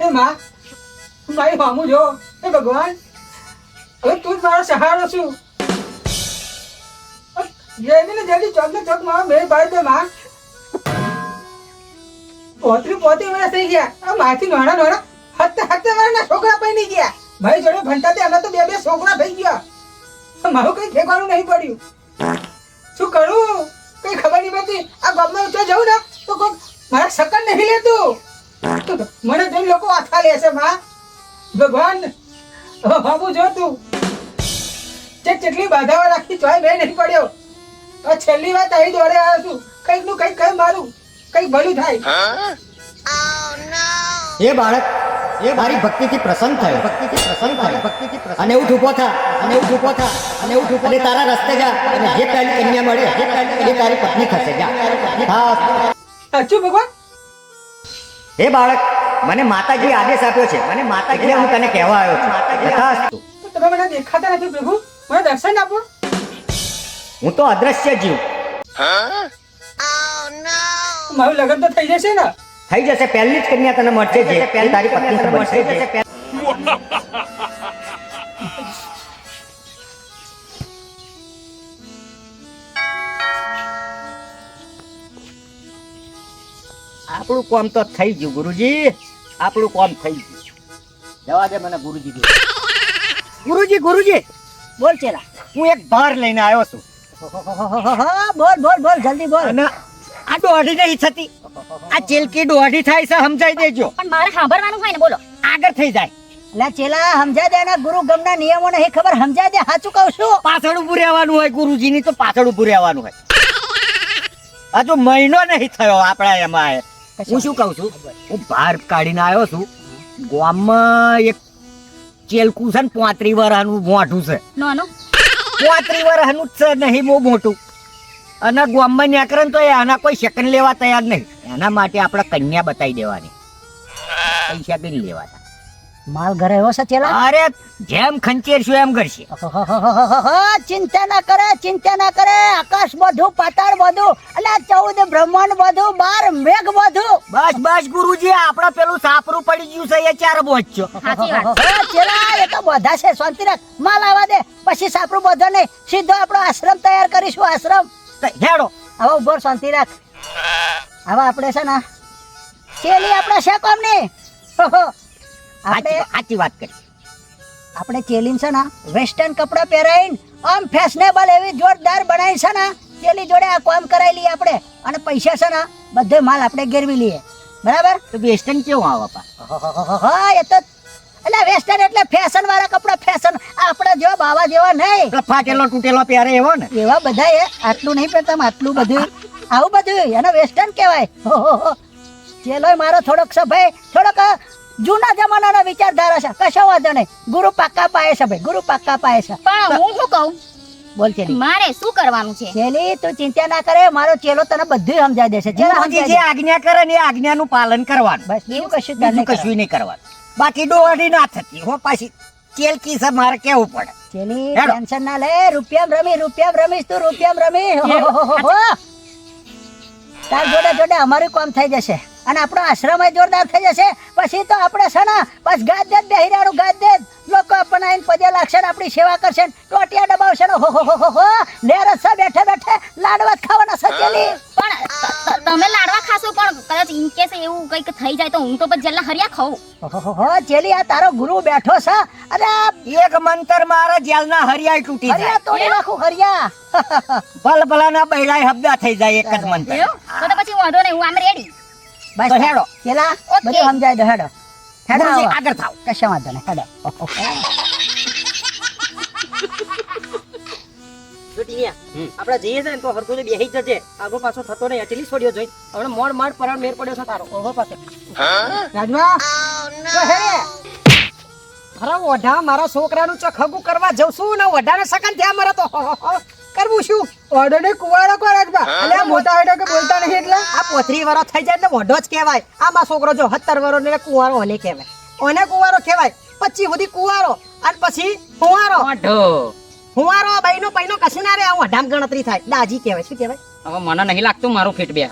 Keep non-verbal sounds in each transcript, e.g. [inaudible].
એ માં મારી મામું જો એ ભગવાન. હવે તું જ મારો સહારો છું. જલ્દી ને જલ્દી ચોક ને ચોક મારો મેળ પાડી દે માં. પોતરી પોતે વર્ષ થઈ ગયા. આ માથી નાના નાના હત્તે હત્તે વર્ષના છોકરા પૈણી ગયા. ભાઈ જોડે ભણતા તે તો બે બે છોકરા થઈ ગયા. મારું કઈ ઠેકવાનું નહીં પડ્યું. શું કરું? કઈ ખબર નહીં પડતી. આ ગામમાં ઊંચો જવું ને, તો કોક મારા સકન નહીં લેતું. મને જોઈ લોકો આથા લેશે માં. ભગવાન બાબુ જો તું. જે કેટલી બાધાઓ રાખી તોય મેં નહીં પડ્યો. આ છેલ્લી વાત અહીં દોડે આવ્યો છું. કંઈકનું કંઈક કઈ મારું. કંઈક ભલું થાય. એ બાળક એ મારી ભક્તિથી પ્રસન્ન થયો. ભક્તિથી પ્રસન્ન થયો. ભક્તિથી પ્રસન્ન અને ઉઠ ઊભો થા. અને ઉઠ ઊભો થા. અને ઉઠ ઊભો અને તારા રસ્તે જા. અને જે તારી કન્યા મળે જે તારી એ તારી પત્ની થશે જા. હા સાચું ભગવાન? હે બાળક મને માતાજી આદેશ આપ્યો છે. મને માતાજી હું તને કહેવા આવ્યો છું. માતાજી તમે મને દેખાતા નથી પ્રભુ? મને દર્શન આપો. હું તો અદ્રશ્ય જીવ. મારું લગ્ન તો થઈ જશે ને? થઈ જશે પહેલી જ કન્યા તને મળશે જે. પહેલી તારી પત્ની બનશે આપણું કામ તો થઈ ગયું ગુરુજી. આપણું કામ થઈ ગયું. જવા દે મને ગુરુજી ગુરુજી ગુરુજી. બોલ ચેલા હું એક ભાર લઈને આવ્યો છું. બોલ બોલ બોલ જલ્દી બોલ. આ દોઢી નહીં થતી. આ ચેલકી દોઢી થાય છે સમજાઈ દેજો. પણ મારે સાંભળવાનું હોય ને બોલો. આગળ થઈ જાય. એટલે ચેલા સમજાય દે ને ગુરુ ગમના નિયમો નહીં ખબર સમજાય દે સાચું કહું છું. પાછળ ઉભું રહેવાનું હોય ગુરુજીની તો પાછળ ઉભું રહેવાનું હોય. હજુ મહિનો નહીં થયો આપણા એમાં. હું શું કહું છું? હું બહાર કાઢીને આવ્યો છું. ગામમાં એક ચેલકું છે ને પોત્રી વર્ષનું મોઢું છે. પોત્રી વર્ષનું જ છે નહીં બહુ મોટું. અને ગામમાં નીકળે ને તો એના કોઈ સેકન્ડ લેવા તૈયાર નહીં. એના માટે આપણે કન્યા બતાવી દેવાની. પૈસા બી લેવાના. માલ ઘરે એવો છે ચેલા અરે જેમ ખંચેરશું એમ કરશે ચિંતા ના કરે ચિંતા ના કરે આકાશ બધું પાતાળ બધું એટલે ચૌદ બ્રહ્માંડ બધું બાર મેઘ બધું બસ બસ ગુરુજી આપડે પેલું સાપરું પડી ગયું છે એ ચાર હા, ચેલા એ તો બધા છે શાંતિ રાખ માલ આવવા દે પછી સાપરું બધો નહીં સીધો આપણો આશ્રમ તૈયાર કરીશું આશ્રમ હેડો હવે ઊભો શાંતિ રાખ હવે આપણે છે ને ચેલી આપણે છે કોમની આપણે સાચી વાત કરી. આપણે ચેલીન છે ને વેસ્ટર્ન કપડા પહેરાઈને આમ ફેશનેબલ એવી જોરદાર બનાવી છે ને ચેલી જોડે આ કામ કરાવી લઈએ આપણે. અને પૈસા છે ને બધે માલ આપણે ગેરવી લઈએ. બરાબર? તો વેસ્ટર્ન કેવું આવે પા હા એ તો એટલે વેસ્ટર્ન એટલે ફેશન વાળા કપડા ફેશન આપણા જેવા બાવા જેવા નહીં. ફાટેલો તૂટેલો પહેરે એવો ને. એવા બધા એ આટલું નહીં પહેરતા આટલું બધું આવું બધું એને વેસ્ટર્ન કહેવાય. ચેલો મારો થોડોક સભાઈ થોડોક જૂના જમાનાના વિચારધારા છે. કશો વાંધો નહીં. ગુરુ પાક્કા પાયે છે ભાઈ ગુરુ પાક્કા પાયે છે. પણ હું શું કહું? બોલ ચેલી. મારે શું કરવાનું છે? ચેલી તું ચિંતા ના કરે મારો ચેલો તને બધું સમજાવી દેશે. ચેલા જે આજ્ઞા કરે ને એ આજ્ઞાનું પાલન કરવાનું. બસ એવું કશું જ નહીં કશું નહીં કરવાનું. બાકી દોડી ના થતી. હો પાછી ચેલકી છે મારે કેવું પડે? ચેલી ટેન્શન ના લે. રૂપિયામ રમી રૂપિયામ રમીશ તું રૂપિયામ રમી. તાર જોડે જોડે અમારું કામ થઈ જશે. અને આપણો આશ્રમ જોરદાર થઈ જશે. પછી તો આપણે છે ને બસ ગાદ દેત બેહી રહેવાનું ગાદ દેત લોકો આપણને પગે લાગશે ને આપણી સેવા કરશે ને ટોટિયા દબાવશે ને હો હો હો હો હો. નેરસ છે બેઠે બેઠે લાડવા ખાવાના સચેલી. પણ તમે લાડવા ખાશો પણ કદાચ ઇન કેસ એવું કંઈક થઈ જાય તો હું તો પછી જલ્લા હરિયા ખાઉં. હો, હો, હો, હો, ચેલી આ તારો ગુરુ બેઠો છે. અરે એક મંતર મારા જેલના હરિયાળ તૂટી હરિયા જાય. તોડી નાખું હરિયા. ભલ ભલાના બૈરાય હબદા થઈ જાય એક જ મંતર. તો તો પછી વાંધો નહીં હું આમ રેડી બસ હેડો. ઓકે. બધું સમજાય દો હેડો. હેડો. આગળ થાવ કશા વાંધો નહીં. હેડો. આપણે જઈએ છે ને તો હરખું બેહી જજે. આગો પાછો થતો નહીં અચલી છોડ્યો જોઈ. હવે મોડ માડ પરણ મેર પડ્યો છે તારો. ઓહો પાસે ઓઢા મારા છોકરાનું ચખગું કરવા જઉં છું ને ઓઢાને સકન થયા મારે તો. કરવું શું? ઓર્ડર ને કુવાડો કો રાજવા અલ્યા મોટા હેડો કે બોલતા નહીં એટલે? આ પોથરી વરો થઈ જાય ને મોઢો જ કહેવાય. આ છોકરો જો 70 વરો ને કુંવારો ઓલે કહેવાય. ઓને કુંવારો કહેવાય. પછી સુધી કુંવારો અને પછી હુંવારો હુંવારો બહેનો પૈનો કશું ના રે આ ઓઢામ ગણતરી થાય. દાજી કહેવાય. શું કહેવાય? હવે મને નહીં લાગતું મારું ફીટ બે.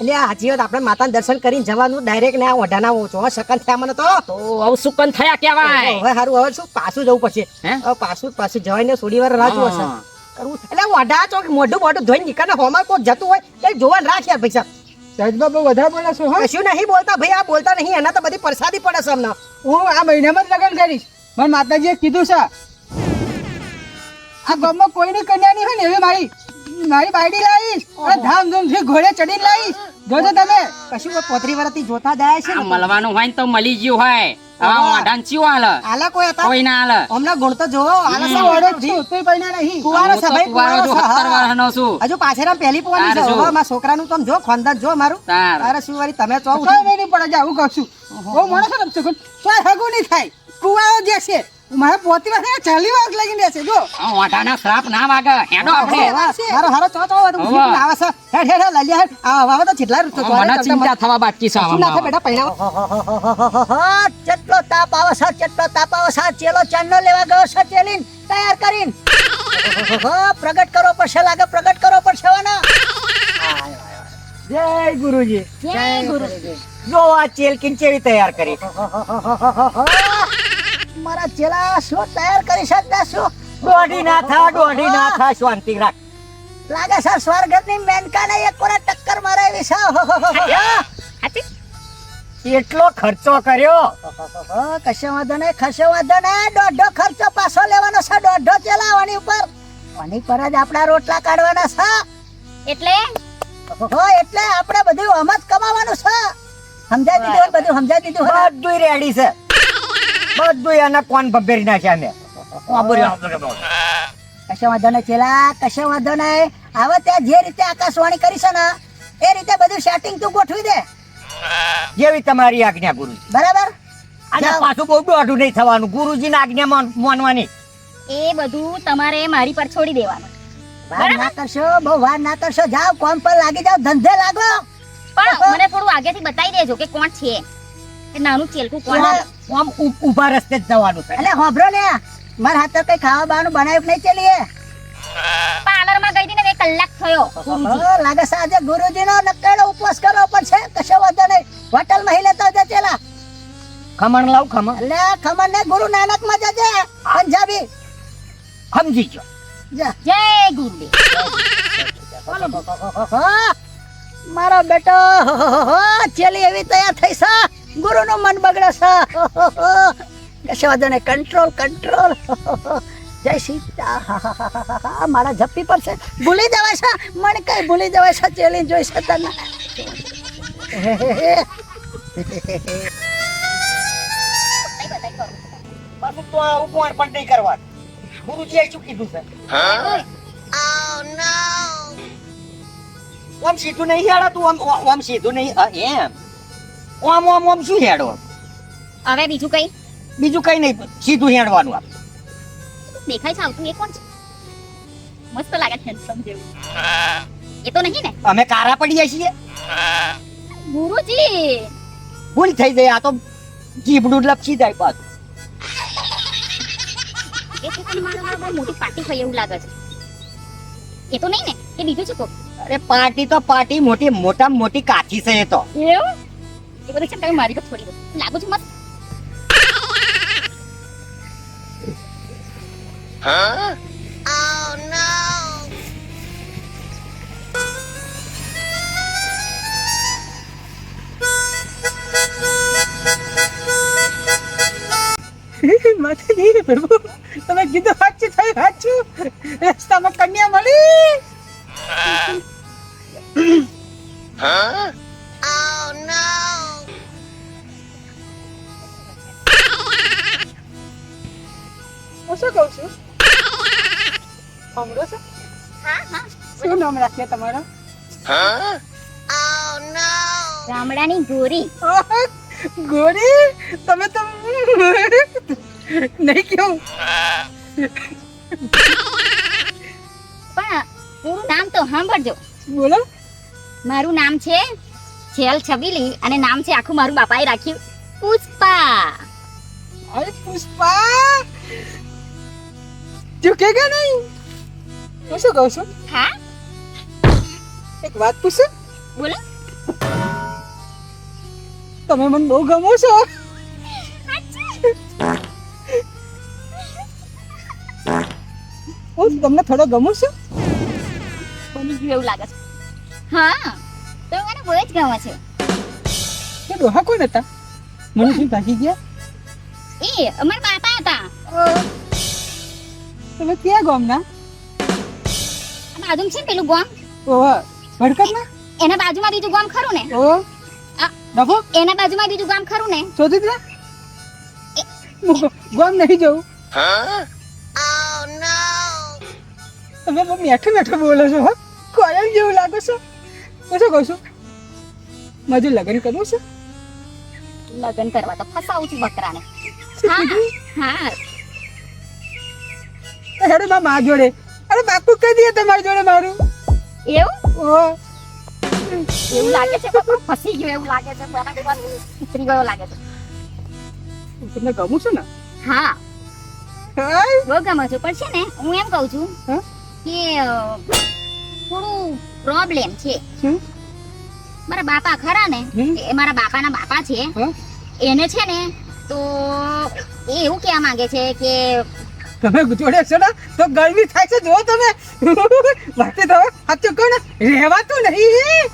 એટલે હાજી વાત. આપણે માતાના દર્શન કરીને જવાનું. ડાયરેક્ટ ને આ ઓઢાના ઓછો. હા શકન થયા મને તો. તો હવે સુકન થયા કહેવાય. હવે સારું હવે શું? પાછું જવું પડશે. હે? હવે પાછું પાછું જવાઈને થોડી વાર રાહ હા. કરવું એટલે ઓઢા ચોક મોઢું મોઢું ધોઈ નીકળે હોમાં કોઈ જતું હોય તે જોવાનું રાખ યાર પૈસા. સહેજમાં બહુ વધારે બોલો છે હા. કશું નહીં બોલતા ભાઈ આ બોલતા નહીં એના તો બધી પરસાદી પડે છે અમને. હું આ મહિનામાં જ લગ્ન કરીશ. મારા માતાજીએ કીધું છે આ ગામમાં કોઈની કન્યા નહીં હોય ને એવી મારી મારી બાયડી લાવીશ અને ધામધૂમથી ઘોડે ચડીને લાવીશ. જોજો તમે. કશું પોતરી વર્ષથી જોતા જાય છે મળવાનું હોય ને તો મળી ગયું હોય. આલા કોઈ હતા? કોઈ ના હાલ. હમણાં ગુણ તો જોવો આલા આ શું વાળો ઓળખ જ છું તોય પૈણા નહીં. કુંવારો હું ભાઈ કુંવારો કુંવારો છું, છે, સત્તર હા. વર્ષનો છું. હજુ પાછળ પહેલી પોવાની છે. હવે મારા છોકરાનું તમે જો ખાનદાન જો મારું. તાર. શું વળી તમે નહીં પડે જા હું કહું છું. બહુ હગું નહીં થાય. કુવારો જે છે મારા પોતી વાગે ચાલી વાર લાગીને છે જો. વાટાના શ્રાપ ના વાગે. હેડો આપણે. મારો હારો ચો ચો હોવે. આવે છે? હેડ હેડ લઈ હેડ. આ વાવા તો જેટલા રૂતો મને ચિંતા થવા બાકી છે આવા ના. બેટા પહેલા ચટલો તાપ આવે છે ચટલો તાપ આવે છે ચેલો ચાંદનો લેવા ગયો છે ચેલીન તૈયાર કરીન. પ્રગટ કરવો પડશે લાગે પ્રગટ કરવો પડશે વાના. જય ગુરુજી. જય ગુરુજી. જો આ ચેલકીન ચેવી તૈયાર કરી? મારા ચેલા શું તૈયાર કરી શકતા શું? દોઢી ના થા દોઢી ના થા શાંતિ રાખ. લાગે છે સ્વર્ગની મેનકાને એક કોને ટક્કર મારે એવી છે એટલો ખર્ચો કર્યો? કશે વાંધો નહીં કશો વાંધો નહીં. દોઢો ખર્ચો પાછો લેવાનો છે દોઢો ચલાવવાની ઉપર. આની પર જ આપણા રોટલા કાઢવાના છે. એટલે? હો એટલે આપણે બધું આમ જ કમાવાનું છે. સમજાઈ દીધું બધું સમજાઈ દીધું બધું રેડી છે. બધું એના કોન ભભેરી નાખ્યા મેં વાપર્યો, વાપર્યો. કશો વાંધો નહીં ચેલા કશો વાંધો નહીં. હવે ત્યાં જે રીતે આકાશવાણી કરીશ ને એ રીતે બધું સેટિંગ તું ગોઠવી દે. જેવી તમારી આજ્ઞા ગુરુજી. બરાબર? અને પાછું બહુ દોઢું નહીં થવાનું. ગુરુજીની આજ્ઞા માનવાની. એ બધું તમારે મારી પર છોડી દેવાનું. વાર ના કરશો બહુ વાર ના કરશો. જાઓ કોમ પર લાગી જાઓ ધંધે લાગો. પણ મને થોડું આગેથી બતાવી દેજો કે કોણ છે. નાનું ચેલકું કોણ છે? આમ ઊભા રસ્તે જ જવાનું છે. એટલે હોભરો ને મારા હાથે કઈ ખાવા બાવાનું બનાવ્યું નહીં ચલીએ? પાર્લરમાં ગઈ હતી ને બે કલાક થયો. ગુરુજી લાગે છે આજે ગુરુજી નો નક્કડો ઉપવાસ કરવો પડશે. કશો વાંધો નહીં. હોટલમાં લેતા જજે ચેલા. ખમણ લાવ ખમણ. એટલે ખમણ ને ગુરુ નાનકમાં જજે. પંજાબી. સમજી જો. જય ગુરુદેવ. હા, મારો બેટો ચેલી એવી તૈયાર થઈ છે. ગુરુ નું મન બગડે છે. કશો વાંધો નહીં કંટ્રોલ કંટ્રોલ જય સીતા. મારા જપ્પી પર છે. ભૂલી જવાય છે. મને કઈ ભૂલી જવાય છે. ચેલી જોઈ છે તને. પાછું તો આવું કોણ પણ નહીં કરવાનું. ગુરુજીએ શું કીધું છે? આમ સીધું નહીં હેડો તું આમ આમ સીધું નહીં એમ. આમ ઓમ ઓમ શું હેડો? હવે બીજું કઈ? બીજું કઈ નહીં સીધું હેડવાનું આપ. દેખાય છે આવતું એ કોણ છે? મસ્ત લાગે છે જેવું. એ તો નહીં ને? અમે કારા પડીએ છીએ. ગુરુજી! ભૂલ થઈ જાય આ તો જીભડું લપસી જાય પાછું. એ તો પણ મારા બહુ મોટી પાર્ટી થઈ એવું લાગે છે. એ તો નહીં ને? કે બીજું છે કોક અરે પાર્ટી તો પાર્ટી મોટી મોટા મોટી કાચી છે એ તો. એવું? એ બધું છે તમે મારી પર છોડી દો? લાગુ છે મસ્ત. માતાજી પ્રભુ તમે કીધું સાચું થયું સાચું. રસ્તામાં કન્યા મળી. હું? નામ રાખ્યા તમારું ગામડાની ગોરી. [laughs] ગોરી? તમે તો નહીં કેવું. પણ પૂરું નામ તો સાંભળજો. બોલો. મારું નામ છે જેલ છબીલી અને નામ છે આખું મારું બાપાએ રાખ્યું પુષ્પા. અરે પુષ્પા! તું કે કે નહીં? હું શું કહું છું? હા? એક વાત પૂછું? બોલો. તમે મને બહુ ગમો છો. હું તમને થોડો ગમું છું? બની ગયું એવું લાગે છે. હા તો મને બહુ જ ગમે છે. એ ડોહા કોણ હતા? મને શું ભાગી ગયા? એ અમારા બાપા હતા. તમે ક્યાં ગામના? આ બાજુમાં છે પેલું ગામ? ઓહ ભડકત ના એના બાજુમાં બીજું ગામ ખરું ને? ઓ ડફો એના બાજુમાં બીજું ગામ ખરું ને? શોધી દે ગામ નહીં જવું તમે બહુ મેઠું મેઠું બોલો છો હો. કોયલ જેવું લાગો છો. હું શું કહું છું? મારે લગ્ન કરવું છે? લગ્ન કરવા તો ફસાવું છું બકરાને. હા હા. અરે હેડો મા જોડે. અરે બાપુ કહી દે તમારી જોડે મારું. એવું? એવું લાગે છે પણ ફસી ગયો એવું લાગે છે ઉતરી ગયો લાગે છે. હું તમને ગમું છું ને? હા. બહુ ગમે છે પણ છે ને હું એમ કહું છું? કે થોડું પ્રોબ્લેમ છે. મારા બાપા ખરા ને. એ મારા બાપાના બાપા છે. એને છે ને તો એ એવું કહેવા માંગે છે કે તમે જોડે છો ને તો ગરમી થાય છે જો તમે. વાતે તો સાચું કહો ને રહેવાતું નહીં.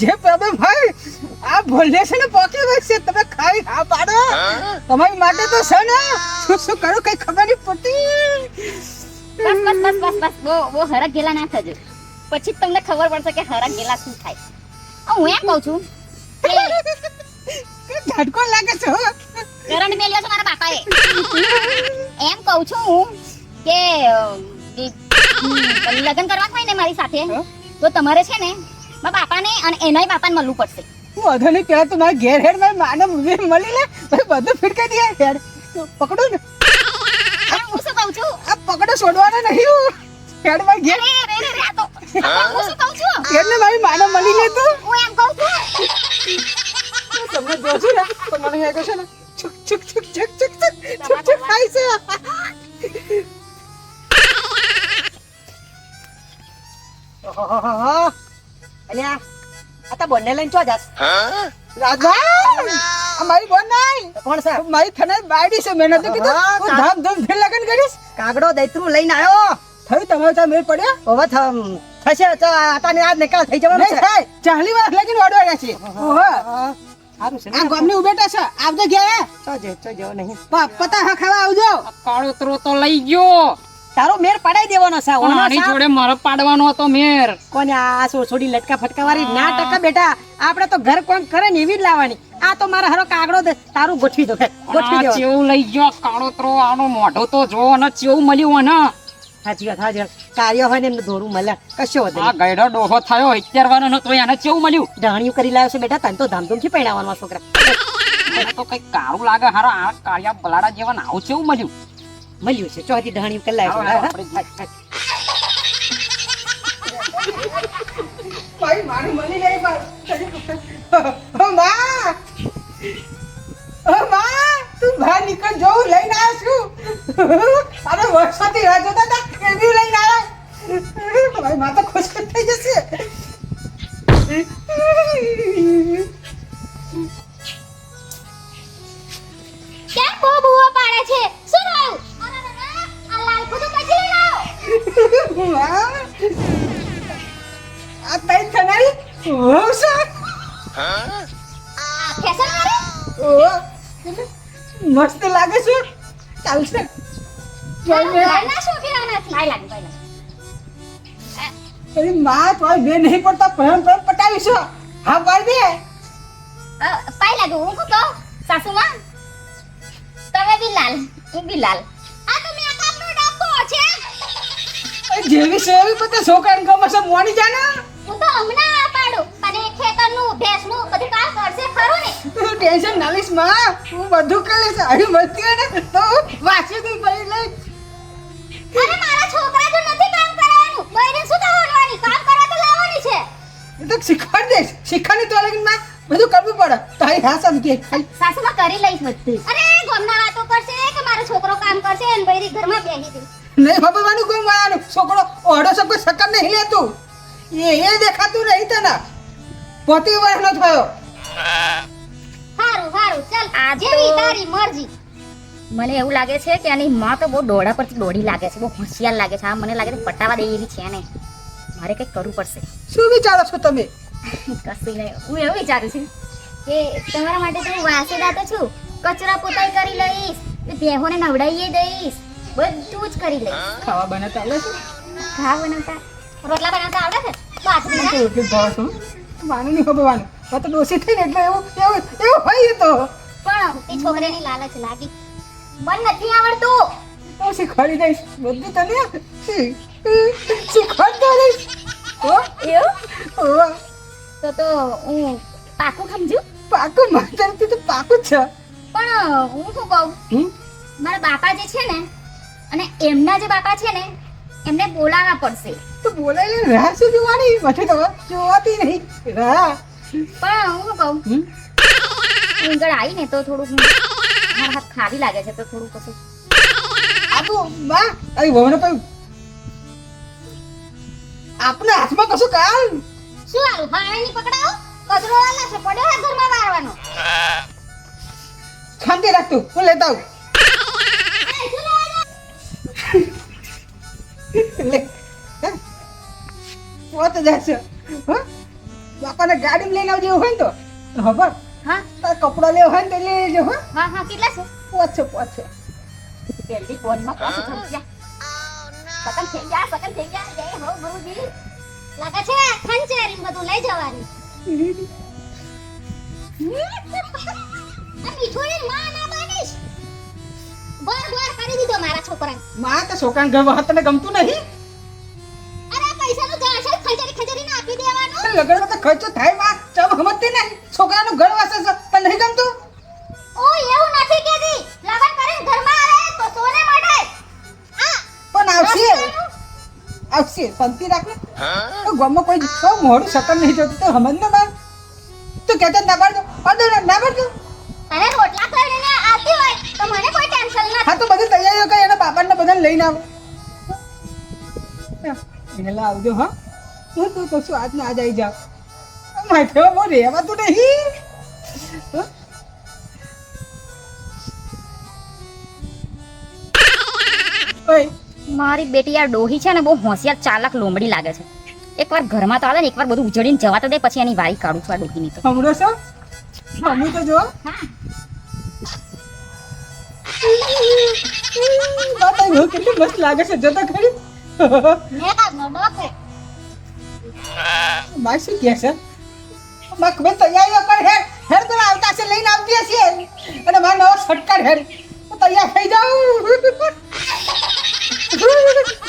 જે પ્રોબ્લેમ હોય આ ભોલે છે ને પોકી હોય છે. તમે ખાઈ હા પાડો. તમારી માટે તો છે ને શું શું કરું કઈ ખબર નહીં પડતી. બસ બસ બસ બસ બસ. બો બહુ હરક ગેલા ના થજો. પછી તમને ખબર પડશે કે હરક ગેલા શું થાય. હું એમ કહું છું કે ઝટકો લાગે છે. કરંટ મેલ્યો છે મારા બાપાએ. એમ કહું છું હું કે લગ્ન કરવા હોય ને મારી સાથે? તો તમારે છે ને મારા બાપાને અને એનાય બાપાને મળવું પડશે. હું અધને નહીં તો મારા ઘેર હેડ મારા માને મળી લે બધું ફિટકાઈ દે હેડ. પકડો ને. હું શું કહું છું? આ પકડો છોડવાનો નહીં હું. હેડમાં ઘેર. રે રે રે આ તો હું શું કહું છું? એટલે મારી માને મળી લે તો. હું એમ કહું છું. તમને જોશું ને તો મને એ કહે છે ને. Çok çok çok çok çok çok çok çok nice. અલ્યા ધૂમ લગન કરીશ. કાગડો દૈત્રુ લઈને આવ્યો. થયું તમારો ચા મેળ પડ્યો? હવે થશે તો આટાને આજ નિકાલ થઈ જવાનો ચાલી વાર લગીન ઓડવા આ ગામની ઉભેટા છે. આવજો ઘેર. ચો જે નહીં. પતા હા ખાવા આવજો. કાળોતરો તો લઈ ગયો. તારો મેર પડાઈ દેવાનો છે આની જોડે મારે પાડવાનો હતો મેર. કોને આ છોડી લટકા ફટકા વાળી ના ટકા બેટા. આપણે તો ઘર કોણ કરે ને એવી જ લાવવાની. આ તો મારા હારો કાગડો દે. તારું ગોઠવી દો ગોઠવી દો ચેવું લઈ ગયો કાળોતરો આનો મોઢો તો જો અને ચેવું મળ્યું ને સાચી વાત હાજર કાર્ય હોય ને એમને ધોરું મળે. કશો વધે આ ગયડો ડોહો થયો ઇત્યારવાનો નતો એને કેવું મળ્યું? ઢાણિયું કરી લાવ્યો છે બેટા તને તો ધામધૂમથી પહેણાવવાનો છોકરા. મને તો કઈ કારું લાગે હારો આ કાર્ય બલાડા જેવા ને આવું કેવું મળ્યું? મળ્યું છે. ચોથી ઢાણિયું કરી લાવ્યો ભાઈ મારી મળી ગઈ ઓ મા! ઓ માં! તું બહાર નીકળ જોઉં લઈને આવ્યો છું. અરે વર્ષોથી રાહ જોતા હતા. ભાઈ માતા ખુશ થઈ જશે. માં તો બે નહીં પડતા પ્રેમ પ્રેમ પટાવીશું. હા પાડ દે પાઈ લાગુ હું તો સાસુમાં? તમે બી લાલ હું બી લાલ. આ તો મેં નો ડબ્બો છે. જેવી સેવી પતે છોકરાને ગમે છે મોની જાના હું તો હમણાં આ પાડું. પણ ખેતરનું ભેંસનું બધું કામ કરશે ખરું ને? તું ટેન્શન ના લઈશમાં. હું બધું કરી લઈશ. આવી હોય ને. તો વાંચી દઈ ભરી લઈ. અરે મારા છોકરા જો નથી કામ કરવાનું. બૈરી શું થવાની કામ તો શીખવાડી દઈશ શીખવાની તો લગીનમાં બધું કરવું પડે. તારી હા સમજી સાસુમાં કરી લઈશ બધું. અરે ગમના વાતો કરશે કે મારો છોકરો કામ કરશે અને બૈરી ઘરમાં બેહી દે નહીં બાબાનું કોઈ મળવાનું છોકરો ઓઢો સબ કોઈ સકર નહીં લેતું એ એ દેખાતું નહીં તને. પોતે વર્ષનો થયો. હારું હારું ચાલ. આજે જેવી તારી મરજી. મને એવું લાગે છે કે આની માં તો બહુ દોડા પરથી દોડી લાગે છે બહુ હોશિયાર લાગે છે. આ મને લાગે છે પટાવા દે એવી છે ને મારે કંઈક કરવું પડશે. શું વિચારો છો તમે? કશું નહીં હું એવું વિચારું છું કે તમારા માટે તો હું વાસેદા તો છું. કચરા પોતાઈ કરી લઈશ ભેહોને નવડાવીએ દઈશ બધું જ કરી લઈશ. ખાવા બનાવતા આવડે છે? ખાવા બનાવતા રોટલા બનાવતા આવડે છે? ભાવ છું. માનું નહીં ખબર હવે તો ડોસી થઈને એટલે એવું એવું એવું હોય તો. પણ તે છોકરીની લાલચ લાગી. મન નથી આવડતું. હું શીખવાડી દઈશ. બધું તને શીખવાડતો હો એવું તો તો હું પાકું સમજુ પાકું માતાથી તો પાકું છે પણ હું શું કહું મારા બાપા જે છે? ને અને એમના જે બાપા છે ને એમને બોલાવવા પડશે તો બોલાય લે રાહ શું જોવાની મને તો જોવાતી નહીં રાહ પણ હું શું કહું ઊંઘળ આવી ને તો થોડુંક મારા હાથ ખાવી લાગે છે તો થોડું કશું આ માં અહીં વહુને કહ્યું આપણે હાથમાં કશું કાલ? શું આવું હાવેની પકડાવો? કચરો વાળા છે પડ્યો હે ઘરમાં વારવાનો શાંતિ રાખતું હું લેતા આવું. લે પોત જશે હા? બાપાને ગાડી લઈને આવજે હોય ને તો? ખબર? હા. તારે કપડા લેવો હોય ને તો લઈ લેજો હા? હા હા કેટલા છે? પોત છે જલ્દી ફોનમાં પાછું થઈ જા. સકન થઈ જા સકન થઈ જા જય હો ગુરુજી લાગે છે ખંચેરી બધું લઈ જવાની. આ મીઠું માં ના બનીશ બોર બોર કરી દીધો મારા છોકરાને. માં તો છોકરાને ઘર વખત તને ગમતું નહીં? અરે પૈસાનું જાણ છે ખંચેરી ના આપી દેવાનું. તો ખર્ચો થાયમાં. ચાલો સમજતી નહીં? છોકરાનું ઘર વાસે છે આવશે શાંતિ રાખ. ને ગામમાં કોઈ તો મોડું શકન નહીં જોતું તો સમજ ના બાર તું કહેતો ના પાડજો પાડો ને, પાડજો અરે રોટલા કરીને આવતી હોય તો મને કોઈ ટેન્શન ના હા તો બધી તૈયારીઓ કરી એના બાપાને બધાને લઈને આવો. વહેલા આવજો હા. હું તો કશું આજ ને આજ આવી જાવ માથે હું રહેવાતું નહીં? ઓય મારી બેટી યાર ડોહી છે ને બહુ હોશિયાર ચાલાક લોમડી લાગે છે. એકવાર ઘરમાં તો આવે ને, એકવાર બધું ઉજળીને જવા તો દે, પછી એની વારી કાઢું છું આ ડોહીની તો. હમણો છો? મમ્મી તો જો. બાપા બહુ કેટલી મસ્ત શું કહે છે? બા ખૂબ તૈયારીઓ કર હેડ પેલા આવતા છે, લઈને આવતી હશે. અને મારો નવો છટકાર હેર. તૈયાર થઈ જાઉં. ハハハハ!